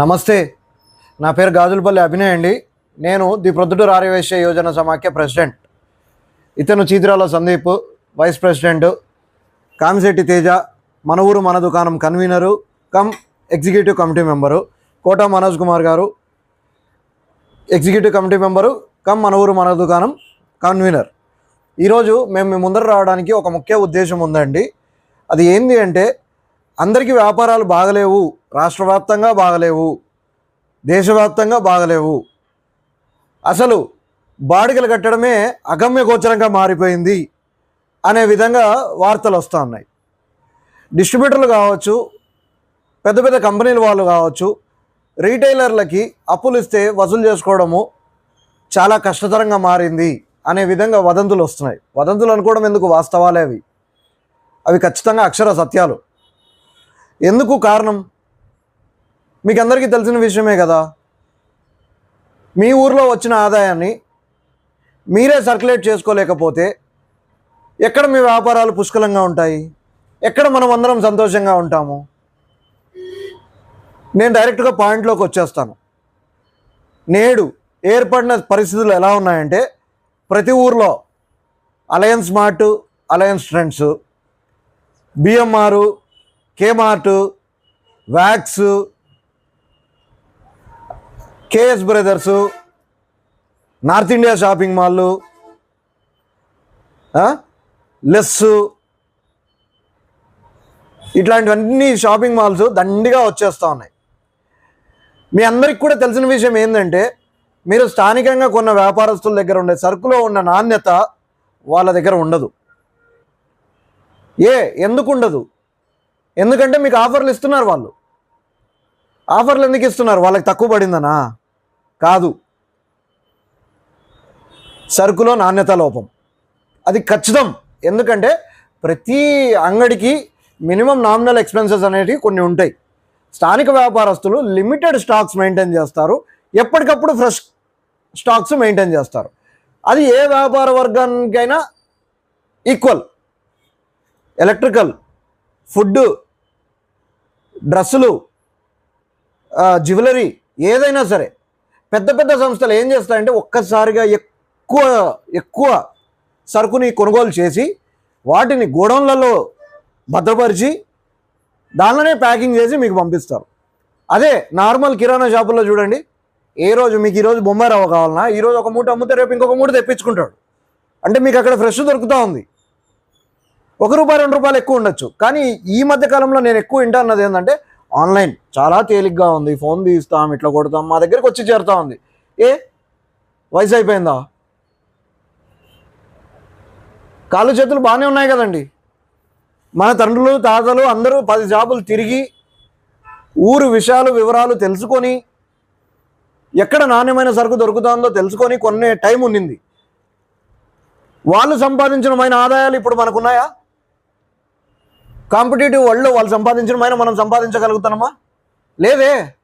నమస్తే. నా పేరు గాజులపల్లి అభినయ్ అండి. నేను ది ప్రొద్దుటూరు ఆర్యవైశ్య యోజన సమాఖ్య ప్రెసిడెంట్. ఇతను చీతిరాల సందీప్ వైస్ ప్రెసిడెంట్. కామిశెట్టి తేజ మన ఊరు మన దుకాణం convener. Cum executive committee member. Kota Manoj Kumar గారు ఎగ్జిక్యూటివ్ కమిటీ మెంబరు. కమ్ మన ఊరు మన దుకాణం కన్వీనర్. ఈరోజు మేము మీ ముందర రావడానికి ఒక ముఖ్య ఉద్దేశం ఉందండి. అది ఏంది అంటే అందరికీ వ్యాపారాలు బాగలేవు రాష్ట్ర వ్యాప్తంగా బాగలేవు దేశవ్యాప్తంగా బాగలేవు. అసలు బాడిగలు కట్టడమే అగమ్య గోచరంగా మారిపోయింది అనే విధంగా వార్తలు వస్తూ ఉన్నాయి. డిస్ట్రిబ్యూటర్లు కావచ్చు పెద్ద పెద్ద కంపెనీల వాళ్ళు కావచ్చు రీటైలర్లకి అప్పులు ఇస్తే వసూలు చేసుకోవడము చాలా కష్టతరంగా మారింది అనే విధంగా వదంతులు వస్తున్నాయి. వదంతులు అనుకోవడం ఎందుకు వాస్తవాలే అవి? అవి ఖచ్చితంగా అక్షర సత్యాలు. ఎందుకు కారణం? మీకు అందరికీ తెలిసిన విషయమే కదా. మీ ఊర్లో వచ్చిన ఆదాయాన్ని మీరే సర్క్యులేట్ చేసుకోలేకపోతే ఎక్కడ మీ వ్యాపారాలు పుష్కలంగా ఉంటాయి? ఎక్కడ మనం అందరం సంతోషంగా ఉంటాము? నేను డైరెక్ట్గా పాయింట్లోకి వచ్చేస్తాను. నేడు ఏర్పడిన పరిస్థితులు ఎలా ఉన్నాయంటే ప్రతి ఊర్లో Alliance Mart Alliance Trends BMR Kmart wax KS Brothers North India shopping మాల్లు లెస్సు ఇట్లాంటివన్నీ షాపింగ్ మాల్స్ దండిగా వచ్చేస్తూ ఉన్నాయి. మీ అందరికి కూడా తెలిసిన విషయం ఏంటంటే మీరు స్థానికంగా కొన్న వ్యాపారస్తుల దగ్గర ఉండే సరుకులో ఉన్న నాణ్యత వాళ్ళ దగ్గర ఉండదు. ఏ ఎందుకు ఉండదు? ఎందుకంటే మీకు ఆఫర్లు ఇస్తున్నారు వాళ్ళు. ఆఫర్లు ఎందుకు ఇస్తున్నారు? వాళ్ళకి తక్కువ పడిందనా? కాదు. సరుకులో నాణ్యత లోపం. అది ఖచ్చితం. ఎందుకంటే ప్రతి అంగడికి మినిమం నామినల్ ఎక్స్పెన్సెస్ అనేటివి కొన్ని ఉంటాయి. స్థానిక వ్యాపారస్తులు లిమిటెడ్ స్టాక్స్ మెయింటైన్ చేస్తారు. ఎప్పటికప్పుడు ఫ్రెష్ స్టాక్స్ మెయింటైన్ చేస్తారు. అది ఏ వ్యాపార వర్గానికైనా ఈక్వల్. ఎలక్ట్రికల్. ఫుడ్ డ్రెస్సులు జ్యువెలరీ ఏదైనా సరే పెద్ద పెద్ద సంస్థలు ఏం చేస్తాయంటే ఒక్కసారిగా ఎక్కువ ఎక్కువ సరుకుని కొనుగోలు చేసి వాటిని గోడౌన్లలో భద్రపరిచి దానిలోనే ప్యాకింగ్ చేసి మీకు పంపిస్తారు. అదే నార్మల్ కిరాణా షాపుల్లో చూడండి ఏ రోజు మీకు ఈరోజు బొంబాయి రవ్వ కావాలన్నా ఈరోజు ఒక మూట అమ్మితే రేపు ఇంకొక మూట తెప్పించుకుంటాడు. అంటే మీకు అక్కడ ఫ్రెష్ దొరుకుతూ ఉంది. ఒక రూపాయి రెండు రూపాయలు ఎక్కువ ఉండొచ్చు. కానీ ఈ మధ్య కాలంలో నేను ఎక్కువ వింటాన్నది ఏంటంటే ఆన్లైన్ చాలా తేలిగ్గా ఉంది. ఫోన్ తీస్తాం ఇట్లా కొడతాం మా దగ్గరికి వచ్చి చేరుతా ఉంది. ఏ? వయసు అయిపోయిందా? కాళ్ళు చేతులు బాగానే ఉన్నాయి కదండి. మన తండ్రులు తాతలు అందరూ పది జాబులు తిరిగి ఊరు విషయాలు వివరాలు తెలుసుకొని ఎక్కడ నాణ్యమైన సరుకు దొరుకుతుందో తెలుసుకొని కొనే టైం ఉండింది వాళ్ళు సంపాదించిన ఆదాయాలు ఇప్పుడు మనకున్నాయా? కాంపిటేటివ్ వరల్డ్లో వాళ్ళు సంపాదించడం అయినా మనం సంపాదించగలుగుతామా? లేదే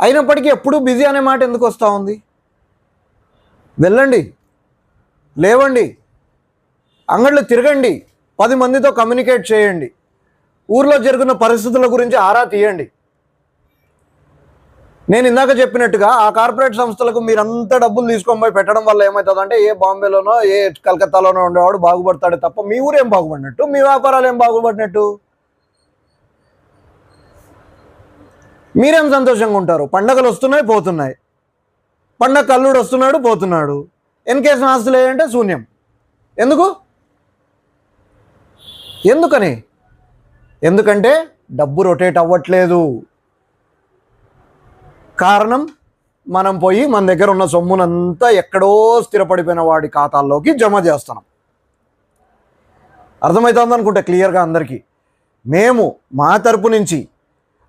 అయినప్పటికీ ఎప్పుడూ బిజీ అనే మాట ఎందుకు వస్తూ ఉంది? వెళ్ళండి. లేవండి. అంగళ్ళు తిరగండి. పది మందితో కమ్యూనికేట్ చేయండి. ఊర్లో జరుగుతున్న పరిస్థితుల గురించి ఆరా తీయండి. నేను ఇందాక చెప్పినట్టుగా ఆ కార్పొరేట్ సంస్థలకు మీరంతా డబ్బులు తీసుకొని పోయి పెట్టడం వల్ల ఏమవుతుందంటే ఏ బాంబేలోనో ఏ కలకత్తాలోనో ఉండేవాడు బాగుపడతాడు తప్ప మీ ఊరేం బాగుపడినట్టు? మీ వ్యాపారాలు ఏం బాగుపడినట్టు? మీరేం సంతోషంగా ఉంటారు? పండగలు వస్తున్నాయి పోతున్నాయి. పండగ కల్లుడు వస్తున్నాడు పోతున్నాడు. ఎన్కేసిన ఆస్తులు ఏంటంటే శూన్యం. ఎందుకు? ఎందుకని? ఎందుకంటే డబ్బు రొటేట్ అవ్వట్లేదు. కారణం మనం పోయి మన దగ్గర ఉన్న సొమ్మునంతా ఎక్కడో స్థిరపడిపోయిన వాడి ఖాతాల్లోకి జమ చేస్తున్నాం. అర్థమవుతుంది అనుకుంటే క్లియర్గా అందరికీ? మేము మా తరపు నుంచి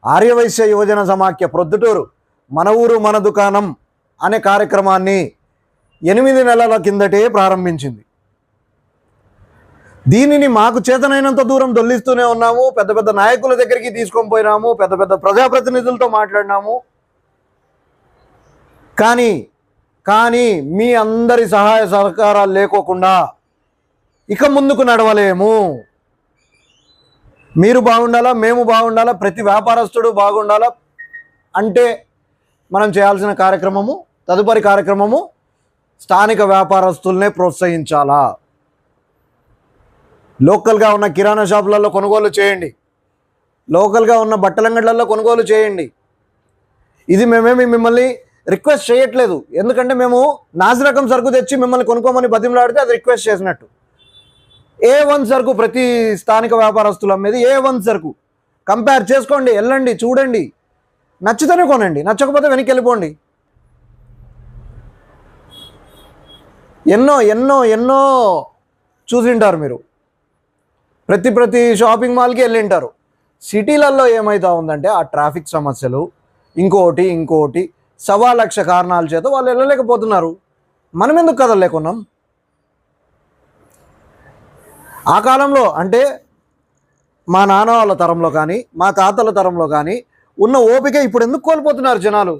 ఆర్యవైశ్య యువజన సమాఖ్య ప్రొద్దుటూరు మన ఊరు మన దుకాణం అనే కార్యక్రమాన్ని ఎనిమిది నెలల కిందటే ప్రారంభించింది. దీనిని మాకు చేతనైనంత దూరం దొల్లిస్తూనే ఉన్నాము. పెద్ద పెద్ద నాయకుల దగ్గరికి తీసుకొని పోయినాము. పెద్ద పెద్ద ప్రజాప్రతినిధులతో మాట్లాడినాము. కానీ కానీ మీ అందరి సహాయ సహకారాలు లేకోకుండా ఇక ముందుకు నడవలేము. మీరు బాగుండాలా మేము బాగుండాలా ప్రతి వ్యాపారస్తుడు బాగుండాలా అంటే మనం చేయాల్సిన కార్యక్రమము తదుపరి కార్యక్రమము స్థానిక వ్యాపారస్తుల్నే ప్రోత్సహించాలా. లోకల్గా ఉన్న కిరాణా షాపులలో కొనుగోలు చేయండి. లోకల్గా ఉన్న బట్టలంగడ్లలో కొనుగోలు చేయండి. ఇది మేమేమి మిమ్మల్ని రిక్వెస్ట్ చేయట్లేదు. ఎందుకంటే మేము నాసి రకం సరుకు తెచ్చి మిమ్మల్ని కొనుక్కోమని బతిమలాడితే అది రిక్వెస్ట్ చేసినట్టు. ఏ వన్ సరుకు ప్రతి స్థానిక వ్యాపారస్తులు అమ్మేది ఏ వన్ సరుకు. కంపేర్ చేసుకోండి వెళ్ళండి చూడండి. నచ్చితేనే కొనండి నచ్చకపోతే వెనక్కి వెళ్ళిపోండి. ఎన్నో ఎన్నో ఎన్నో చూసింటారు మీరు. ప్రతి ప్రతి షాపింగ్ మాల్కి వెళ్ళింటారు. సిటీలలో ఏమవుతా ఉందంటే ఆ ట్రాఫిక్ సమస్యలు ఇంకోటి ఇంకోటి సవా లక్ష కారణాల చేత వాళ్ళు వెళ్ళలేకపోతున్నారు. మనం ఎందుకు కదలలేకున్నాం ఆ కాలంలో అంటే మా నాన్న వాళ్ళ తరంలో కానీ మా తాతల తరంలో కానీ ఉన్న ఓపిక ఇప్పుడు ఎందుకు కోల్పోతున్నారు జనాలు?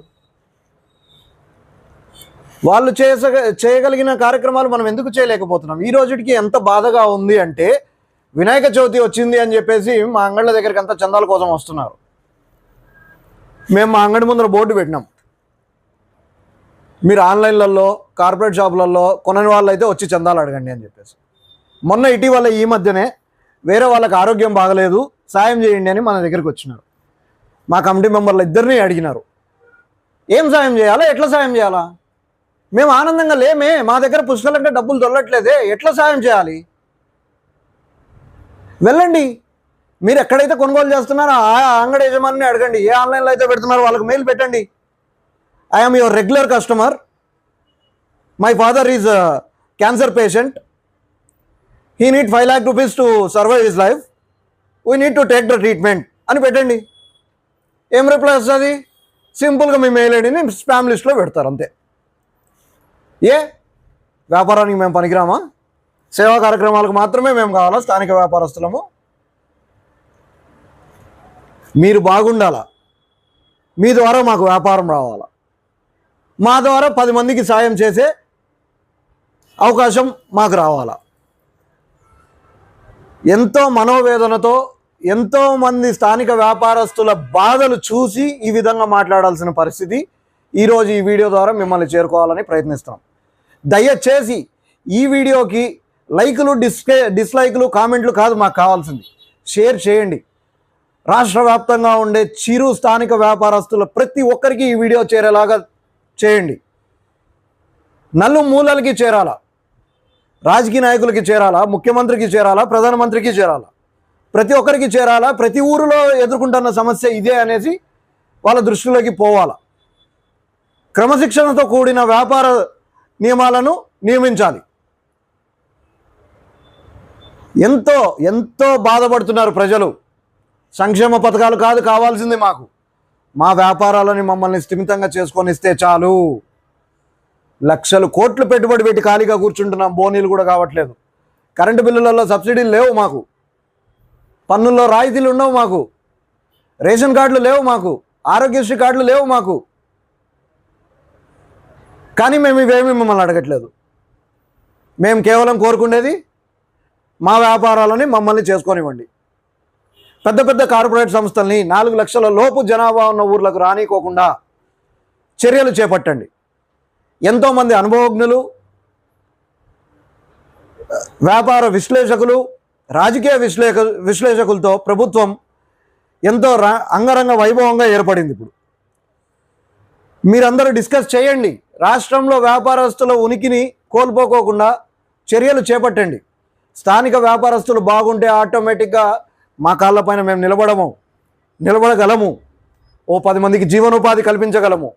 వాళ్ళు చేస చేయగలిగిన కార్యక్రమాలు మనం ఎందుకు చేయలేకపోతున్నాం? ఈ రోజుకి ఎంత బాధగా ఉంది అంటే వినాయక చవితి వచ్చింది అని చెప్పేసి మా అంగళ్ళ దగ్గరికి అంతా చందాల కోసం వస్తున్నారు. మేము మా అంగడి ముందర బోర్డు పెట్టినాం. మీరు ఆన్లైన్లలో కార్పొరేట్ షాపులలో కొనని వాళ్ళు అయితే వచ్చి చందాలు అడగండి అని చెప్పేసి. మొన్న ఇటీవల ఈ మధ్యనే వేరే వాళ్ళకి ఆరోగ్యం బాగలేదు సాయం చేయండి అని మన దగ్గరికి వచ్చినారు. మా కమిటీ మెంబర్లు ఇద్దరిని అడిగినారు. ఏం సాయం చేయాలా? ఎట్లా సాయం చేయాలా? మేము ఆనందంగా లేమే మా దగ్గర పుస్తకాలంటే డబ్బులు దొరలట్లేదే ఎట్లా సాయం చేయాలి? వెళ్ళండి. మీరు ఎక్కడైతే కొనుగోలు చేస్తున్నారో ఆ అంగడి యజమానిని అడగండి. ఏ ఆన్లైన్లో అయితే పెడుతున్నారో వాళ్ళకి మెయిల్ పెట్టండి. I'm your regular customer my father is cancer patient he need five lakh rupees to survive his life we need to take the treatment అని పెట్టండి. ఏం రిప్లై వస్తుంది? సింపుల్గా మీ మెయిల్ ఐడిని స్పామ్ లిస్ట్లో పెడతారు అంతే. ఏ? వ్యాపారానికి మేము పనికిరామా? సేవా కార్యక్రమాలకు మాత్రమే మేము కావాలా? స్థానిక వ్యాపారస్తులము? మీరు బాగుండాలా? మీ ద్వారా మాకు వ్యాపారం రావాలా? మా ద్వారా పది మందికి సాయం చేసే అవకాశం మాకు రావాలా? ఎంతో మనోవేదనతో ఎంతోమంది స్థానిక వ్యాపారస్తుల బాధలు చూసి ఈ విధంగా మాట్లాడాల్సిన పరిస్థితి ఈరోజు ఈ వీడియో ద్వారా మిమ్మల్ని చేరుకోవాలని ప్రయత్నిస్తాం. దయచేసి ఈ వీడియోకి లైకులు డిస్కే డిస్లైకులు కామెంట్లు కాదు మాకు కావాల్సింది. షేర్ చేయండి. రాష్ట్ర వ్యాప్తంగా ఉండే చిరు స్థానిక వ్యాపారస్తుల ప్రతి ఒక్కరికి ఈ వీడియో చేరేలాగా చేయండి. నలు మూలలకి చేరాలా? రాజకీయ నాయకులకి చేరాలా? ముఖ్యమంత్రికి చేరాలా? ప్రధానమంత్రికి చేరాలా? ప్రతి ఒక్కరికి చేరాలా? ప్రతి ఊరిలో ఎదుర్కొంటున్న సమస్య ఇదే అనేసి వాళ్ళ దృష్టిలోకి పోవాలా? క్రమశిక్షణతో కూడిన వ్యాపార నియమాలను నియమించాలి. ఎంతో ఎంతో బాధపడుతున్నారు ప్రజలు. సంక్షేమ పథకాలు కాదు కావాల్సింది మాకు. మా వ్యాపారాలని మమ్మల్ని స్థిమితంగా చేసుకొని ఇస్తే చాలు. లక్షలు కోట్లు పెట్టుబడి పెట్టి ఖాళీగా కూర్చుంటున్నాం. బోనీలు కూడా కావట్లేదు. కరెంటు బిల్లులలో సబ్సిడీలు లేవు మాకు. పన్నుల్లో రాయితీలు ఉండవు మాకు. రేషన్ కార్డులు లేవు మాకు. ఆరోగ్యశ్రీ కార్డులు లేవు మాకు. కానీ మేము ఇవేమీ మిమ్మల్ని అడగట్లేదు. మేము కేవలం కోరుకునేది మా వ్యాపారాలని మమ్మల్ని చేసుకొనివ్వండి. పెద్ద పెద్ద కార్పొరేట్ సంస్థల్ని నాలుగు లక్షల లోపు జనాభా ఉన్న ఊర్లకు రానికోకుండా చర్యలు చేపట్టండి. ఎంతోమంది అనుభవజ్ఞులు వ్యాపార విశ్లేషకులు రాజకీయ విశ్లేష విశ్లేషకులతో ప్రభుత్వం ఎంతో రా అంగరంగ వైభవంగా ఏర్పడింది ఇప్పుడు. మీరందరూ డిస్కస్ చేయండి. రాష్ట్రంలో వ్యాపారస్తుల ఉనికిని కోల్పోకోకుండా చర్యలు చేపట్టండి. స్థానిక వ్యాపారస్తులు బాగుంటే ఆటోమేటిక్గా మా కాళ్ళపైన మేము నిలబడము నిలబడగలము. ఓ పది మందికి జీవనోపాధి కల్పించగలము.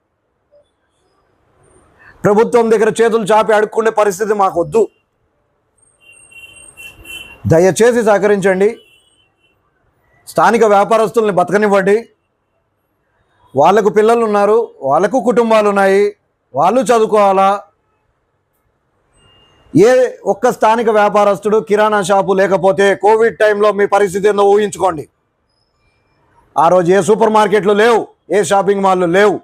ప్రభుత్వం దగ్గర చేతులు చాపి అడుక్కునే పరిస్థితి మాకు వద్దు దయచేసి సహకరించండి. స్థానిక వ్యాపారస్తుల్ని బతకనివ్వండి. వాళ్ళకు పిల్లలు ఉన్నారు వాళ్ళకు కుటుంబాలు ఉన్నాయి వాళ్ళు చదువుకోవాలా ఏ ఒక్క స్థానిక వ్యాపారస్తుడు కిరాణా షాపు లేకపోతే కోవిడ్ టైంలో మీ పరిస్థితి ఏందో ఊహించుకోండి. ఆ రోజు ఏ సూపర్ మార్కెట్లు లేవు ఏ షాపింగ్ మాల్లు లేవు.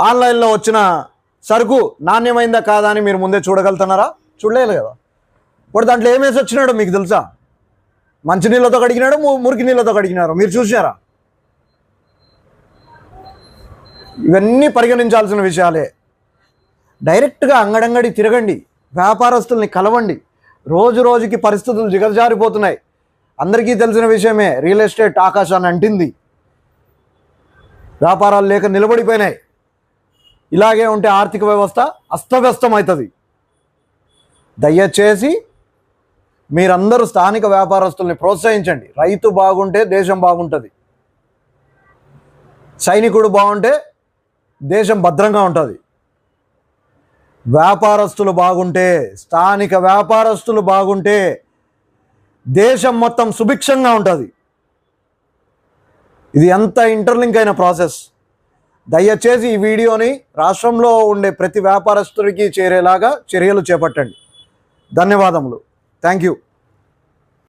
ఆన్లైన్లో వచ్చిన సరుకు నాణ్యమైందా కాదా అని మీరు ముందే చూడగలుగుతున్నారా? చూడలేదు కదా. ఇప్పుడు దాంట్లో ఏమేసి వచ్చినాడో మీకు తెలుసా? మంచి నీళ్ళతో కడిగినాడు ము- మురికి నీళ్ళతో కడిగినారు. మీరు చూసినారా? ఇవన్నీ పరిగణించాల్సిన విషయాలే. డైరెక్ట్గా అంగడంగడి తిరగండి. వ్యాపారస్తుల్ని కలవండి. రోజు రోజుకి పరిస్థితులు దిగజారిపోతున్నాయి. అందరికీ తెలిసిన విషయమే రియల్ ఎస్టేట్ ఆకాశాన్ని అంటింది. వ్యాపారాలు లేక నిలబడిపోయినాయి. ఇలాగే ఉంటే ఆర్థిక వ్యవస్థ అస్తవ్యస్తం అవుతుంది దయచేసి మీరందరూ స్థానిక వ్యాపారస్తుల్ని ప్రోత్సహించండి. రైతు బాగుంటే దేశం బాగుంటుంది. సైనికుడు బాగుంటే దేశం భద్రంగా ఉంటుంది. వ్యాపారస్తులు బాగుంటే స్థానిక వ్యాపారస్తులు బాగుంటే దేశం మొత్తం సుభిక్షంగా ఉంటుంది. ఇది ఎంత ఇంటర్లింక్ అయిన ప్రాసెస్ దయచేసి ఈ వీడియోని రాష్ట్రంలో ఉండే ప్రతి వ్యాపారస్తుడికి చేరేలాగా చర్యలు చేపట్టండి. ధన్యవాదములు. Thank you